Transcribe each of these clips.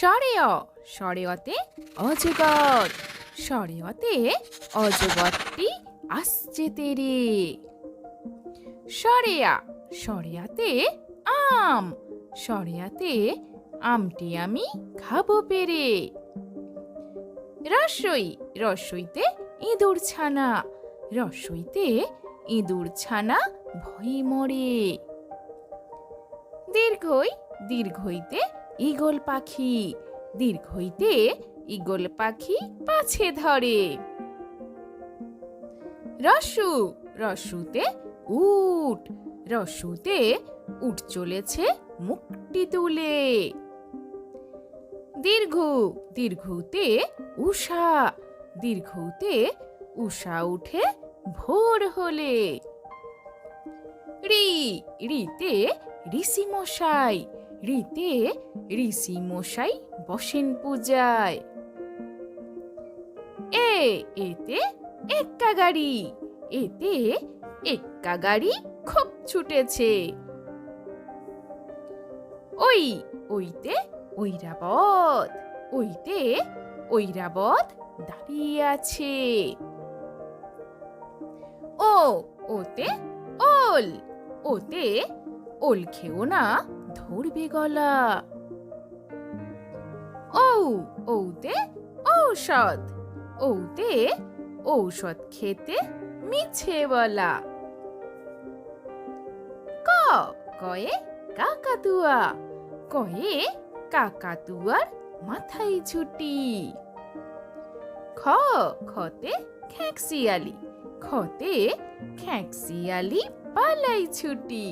সরেয় সরেয়তে অজগর সরেয়তে অজগরটি আসছে তেরে। সরেয়া, সরেয়াতে আম, সরেয়াতে আমটি আমি খাব পেরে। রসই, রসইতে ইঁদুর ছানা, রসইতে ইঁদুর ছানা ভয়ে মরে। দীর্ঘই, দীর্ঘইতে ঈগল পাখি। দীর্ঘ হইতে ঈগল পাখি পাছে ধরে। রসু, রসুতে উট রসুতে উট চলেছে মুখটি তুলে। দীর্ঘ, দীর্ঘতে উষা দীর্ঘতে উষা উঠে ভোর হলে। রি, রিতে ঋষি মশাই রিতে ঋষি মশাই বসেন পূজায়। এ, এতে এক্কা গাড়ি, এতে এক্কা গাড়ি খুব ছুটেছে। ওই, ওইতে ঐরাবত ওইতে ঐরাবত দাঁড়িয়ে আছে। ও, ওতে ওল ওতে ওল খেও না ধরবে গলা ও ওতে ঔষধ। ওতে ঔষধ খেতে মিছে বলা। ক, কয়ে কাকাতুয়া। কয়ে কাকাতুয়ার মাথায় ছুটি খ, খতে খ্যাঁকশিয়ালি। খতে খ্যাঁকশিয়ালি পালাই ছুটি।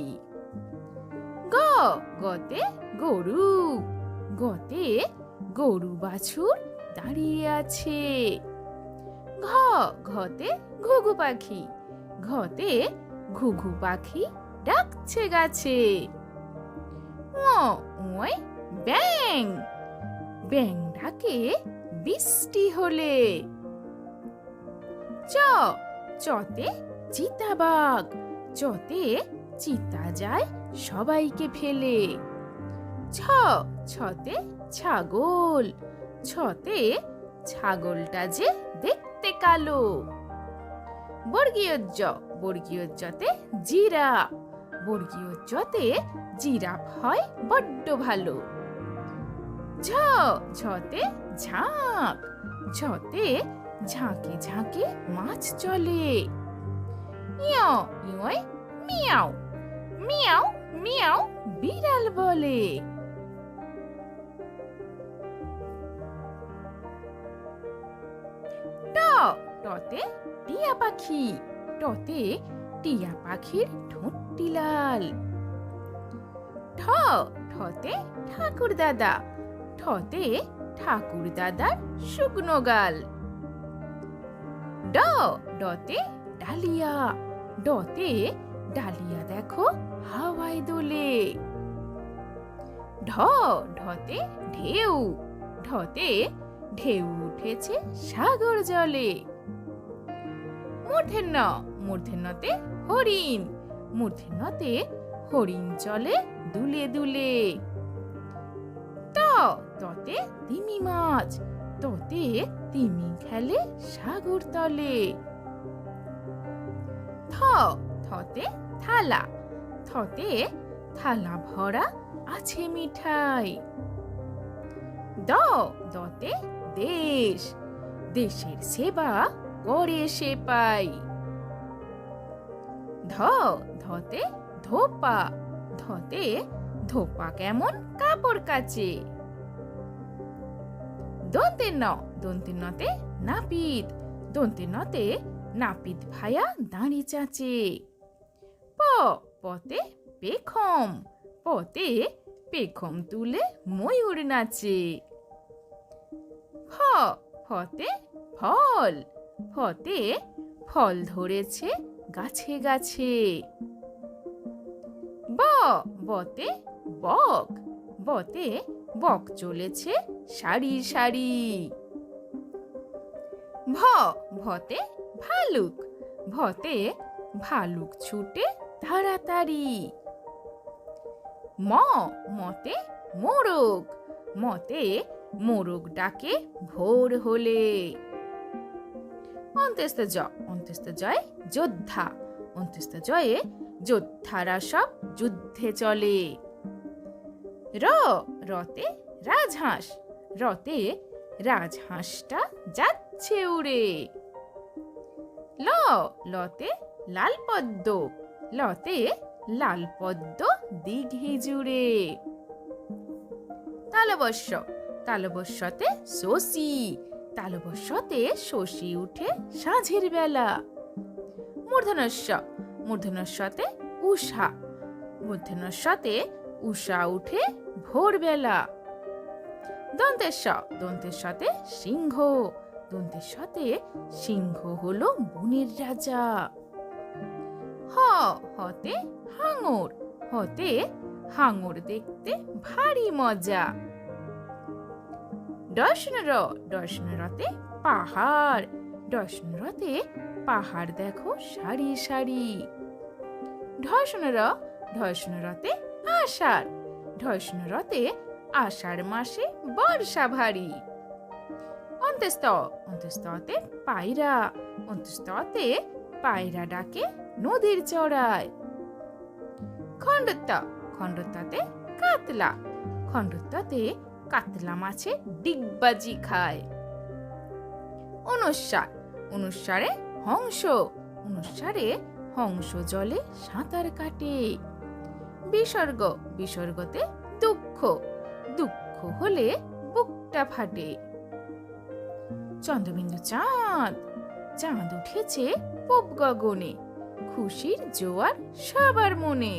গ, গতে গরু গতে গরু বাছুর দাঁড়িয়ে আছে। ঘ, ঘতে ঘুঘু পাখি, ঘতে ঘুঘু পাখি ডাকছে গাছে। ব্যাং ব্যাং ডাকে বৃষ্টি হলে। চ, চতে চিতাবাঘ, চতে চিতা যায় সবাইকে ফেলে। ছ, ছতে ছাগল, ছতে ছাগলটা যে দেখতে কালো। বর্গীয় জ বর্গীয় জতে জিরা বর্গীয় জতে জিরাফ হয় বড্ড ভালো। ঝ ঝতে ঝাঁক ঝতে ঝাঁকে ঝাঁকে মাছ চলে। ইয় ইয় মিয়াও মিয়াও মিয়াও বিড়াল বলে। ট, টতে টিয়া পাখি, টতে টিয়া পাখির ঠোঁটটি লাল। ঠ, ঠতে ঠাকুর দাদা, ঠতে ঠাকুর দাদার শুকনো গাল। ড, ডতে ডালিয়া, ডতে ডালিয়া দেখো, হাওয়ায় দোলে। ঢ, ঢতে ঢেউ ঢতে ঢেউ উঠেছে সাগর জলে। মূর্ধন্য, মূর্ধন্যতে হরিণ মূর্ধন্যতে হরিণ চলে দুলে দুলে। ত, ততে তিমি মাছ, ততে তিমি খেলে সাগর তলে। থ থতে থালা থতে থালা ভরা আছে মিঠাই। দ দতে দেশ, দেশের সেবা করে সে পাই ধ ধতে ধোপা ধতে ধোপা কেমন কাপড় কাচে। দন্তে ন, দন্তে নতে নাপিত, দন্তে নতে নাপিত ভায়া দাঁড়ি চাচে। পতে পেখম পতে পেখম তুলে ময়ূর নাচে। ফ ফতে ফল ফতে ফল ধরেছে গাছে গাছে। ব, বতে বক বতে বক চলেছে সারি সারি। ভ, ভতে ভালুক ভতে ভালুক ছুটে তাড়াতাড়ি ম, মতে মোরগ। মতে মোরগ ডাকে ভোর হলে। অন্ত্যস্ত জ অন্ত্যস্ত জয় যোদ্ধা। অন্ত্যস্ত জয়ে যোদ্ধারা সব যুদ্ধে চলে। র, রতে রাজহাঁস। রতে রাজহাঁসটা যাচ্ছে উড়ে। ল, লতে লাল পদ্ম লতে লাল পদ্ম দিঘি জুড়ে তালবস্য তালবস্যতে শশী তালবস্যতে শশী উঠে সাঁঝের বেলা। মূর্ধনস্য মূর্ধনস্যতে উষা মূর্ধনস্যতে উষা উঠে ভোরবেলা। দন্তেশ্ব সাথে সিংহ দন্তের সাথে সিংহ হলো বনের রাজা। হ, হতে হাঙর হতে হাঙর দেখতে ভারী মজা। দর্শনর দর্শনরতে পাহাড় দর্শনরতে পাহাড় দেখো সারি সারি। ঢসনর ঢসনরতে আষাঢ় ঢসনরতে আষাঢ় মাসে বর্ষা ভারী। অন্তস্ত অন্তস্ততে পায়রা অন্তস্ততে পায়রা ডাকে নদীর চড়ায়। খণ্ডত্ব খণ্ডত্বতে কাতলা। খণ্ডত্বতে কাতলা মাছে ডিগবাজি খায়। অনুসার অনুসারে হংস। অনুসারে হংস জলে সাঁতার কাটে। বিসর্গ বিসর্গতে দুঃখ। দুঃখ হলে বুকটা ফাটে। চন্দ্রবিন্দু চাঁদ চাঁদ উঠেছে পূব গগনে খুশির জোয়ার সবার মনে।